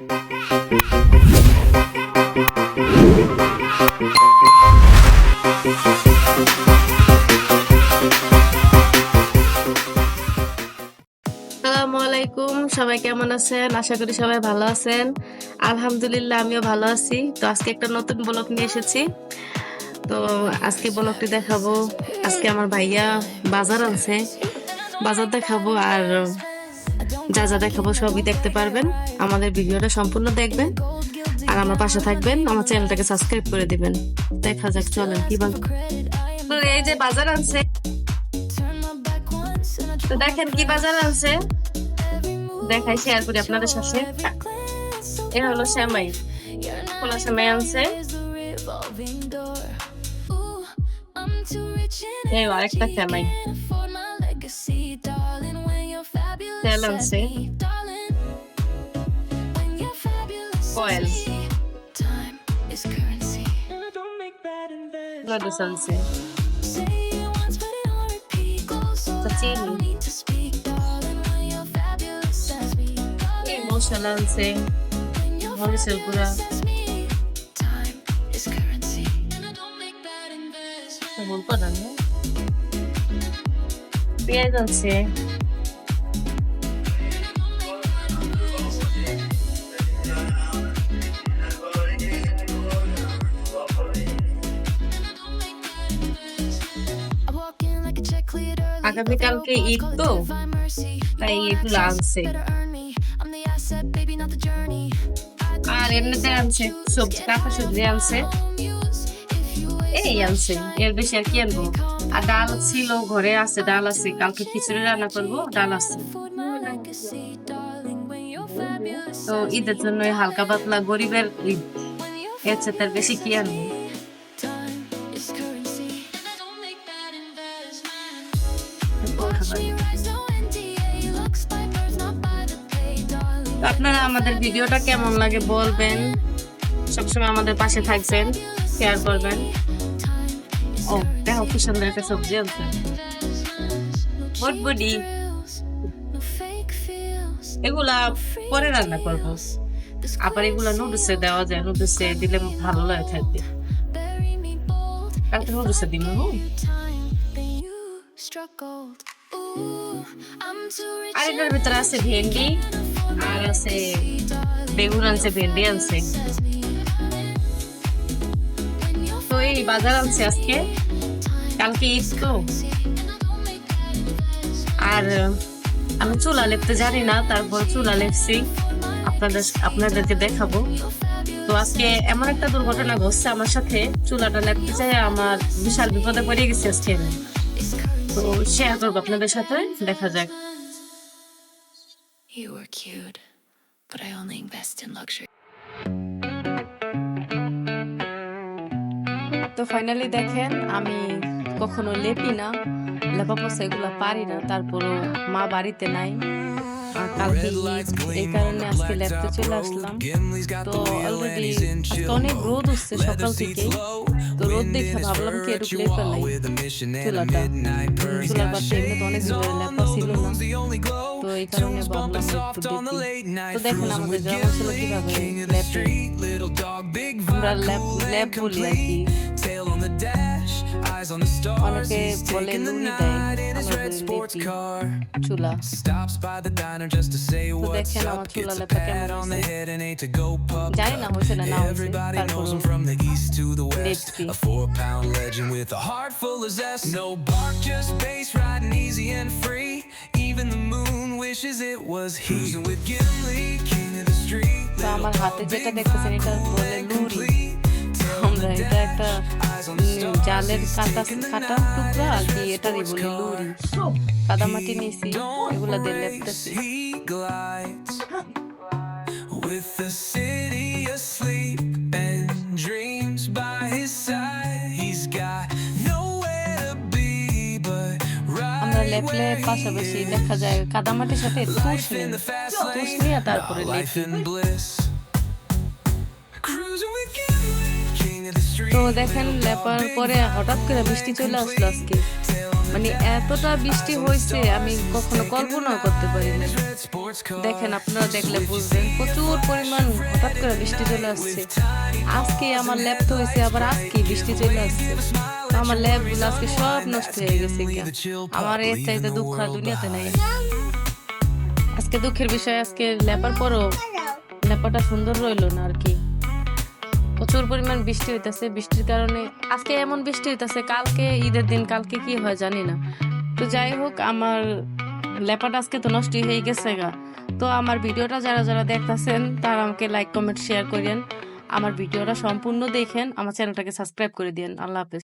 আলাইকুম সবাই কেমন আছেন? আশা করি সবাই ভালো আছেন। আলহামদুলিল্লাহ, আমিও ভালো আছি। তো আজকে একটা নতুন ব্লগ নিয়ে এসেছি। তো আজকে ব্লগটি দেখাবো। আজকে আমার ভাইয়া বাজার আনছে। বাজার দেখাবো আর যা যা দেখাবো সবই দেখতে পারবেন। আমাদের ভিডিওটা সম্পূর্ণ দেখবেন। আর আমার পাশে থাকবেন, আমার চ্যানেলটাকে সাবস্ক্রাইব করে দিবেন। দেখা যাক, চলেন, কি বল এই যে বাজার আনছে। তো দেখেন কি বাজার আনছে। দেখাই শেয়ার করি আপনাদের সাথে। এটা হলো শ্যামাই। খোলা শ্যামাই আনছে। এই আরেকটা শ্যামাই। তেল আনছে কয়েল নুডলস আনছে তো চিনি এই মশলা আনছে মরিচের গুঁড়া বলব না আগামীকালকে ঈদ তো, তাই এগুলো আনছে আর এমনিতে আনছে সবজি, কাঁচা সবজি আনছে। এই আনছে, এর বেশি আর কি আনব? আর ডাল ছিল, ঘরে আছে, ডাল আছে, কালকে খিচুড়ি রান্না করব, ডাল আছে। তো ঈদের জন্য হালকা পাতলা গরিবের ঈদ, এর চেয়ে তার বেশি কি আনব? আপনারা আমাদের ভিডিওটা কেমন লাগে বলবেন? সবসময় আমাদের পাশে থাকবেন শেয়ার করবেন। ও দেখো কি সুন্দর একটা সবজি আছে বটবডি এগুলা পরে রান্না করব। আবার এগুলা নুডলসে দেওয়া যায় নুডলসে দিলে ভালো লাগে থাকবে কালকে নুডলসে দিব আর এটার ভিতরে আছে ভেন্ডি আর আছে বেগুন আনছে ভেন্ডি আনছে তো এই বাজার আনছে আজকে কালকে ঈদ তো আর আমি চুলা লেপতে জানি না তারপর চুলা লেপছি। আপনাদের আপনাদেরকে দেখাবো। তো আজকে এমন একটা দুর্ঘটনা ঘটছে আমার সাথে। চুলাটা লেপতে চাই আমার বিশাল বিপদে পড়ে গেছি আজকে। আমি। তো শেয়ার করব আপনাদের সাথে দেখা যাক You were cute, but I only invest in luxury. তো ফাইনালি দেখেন আমি কখনো লেপি না লেপা পোষা এগুলো পারি না তারপরও মা বাড়িতে নাই কালকে ঈদ, এই কারণে আজকে লেপতে চলে আসলাম। তো অলরেডি অনেক রোদ উঠছে সকাল থেকে। তো রোদ দেখে ভাবলাম কি একটু লেপা লাই। চুলাটা। চুলার পাশে এমনি তো অনেক জোরে লেপা ছিল না। তো এই কারণে ভাবলাম একটু দেখি। তো দেখেন আমাদের গ্রাম অঞ্চলে কীভাবে লেপে আমরা ল্যাপ ল্যাপ বলি আর কি। অনেকে বলে লুনি দেয় আমরা বলি লেপি চুলা Stops by the diner just to say তো what's দেখেন আমার up. চুলা Gets a লেপা pat কেমন on the হয়েছে head and ain't to go pub. জানি না হয়েছে না না হয়েছে Everybody knows তারপর him from the east to the west. লেপছি A four pound legend with a heart full of zest. No bark, just bass riding easy and free. Even the moon wishes it was he. Cruising with Gimli, king of the street. তো আমার হাতে যেটা দেখতেছেন এটা বলে lory Complete. আমরা এটা একটা জালের কাটা কাটা আর কি দিয়ে লেপতেছি। with and by পাশাপাশি দেখা যায় কাদামাটির সাথে তুষ fast তুষ নিয়ে তারপরে তো দেখেন লেপার পরে হঠাৎ করে বৃষ্টি চলে আসলো আজকে। মানে এতটা বৃষ্টি হয়েছে, আমি কখনো কল্পনাও করতে পারিনি. দেখেন, আপনারা দেখলে বুঝবেন, প্রচুর পরিমাণ হঠাৎ করে বৃষ্টি চলে আসছে। আজকে আমার ল্যাব তো হয়েছে, আবার আজকে বৃষ্টি চলে আসছে। আমার ল্যাব আজকে সব নষ্ট হয়ে গেছে আমার এর চাইতে দুঃখ দুনিয়াতে নাই। আজকে দুঃখের বিষয়, আজকে লেপার পরও লেপাটা সুন্দর রইল না আর কি। প্রচুর পরিমাণ বৃষ্টি হইতেছে। বৃষ্টির কারণে আজকে এমন বৃষ্টি হইতেছে, কালকে ঈদের দিন, কালকে কি হয় জানি না। তো যাই হোক, আমার লেপাটা আজকে তো নষ্ট হয়ে গেছে গা। তো আমার ভিডিওটা যারা যারা দেখতেছেন, তারা আমাকে লাইক কমেন্ট শেয়ার করেন। আমার ভিডিওটা সম্পূর্ণ দেখেন, আমার চ্যানেলটাকে সাবস্ক্রাইব করে দিন আল্লাহ হাফেজ।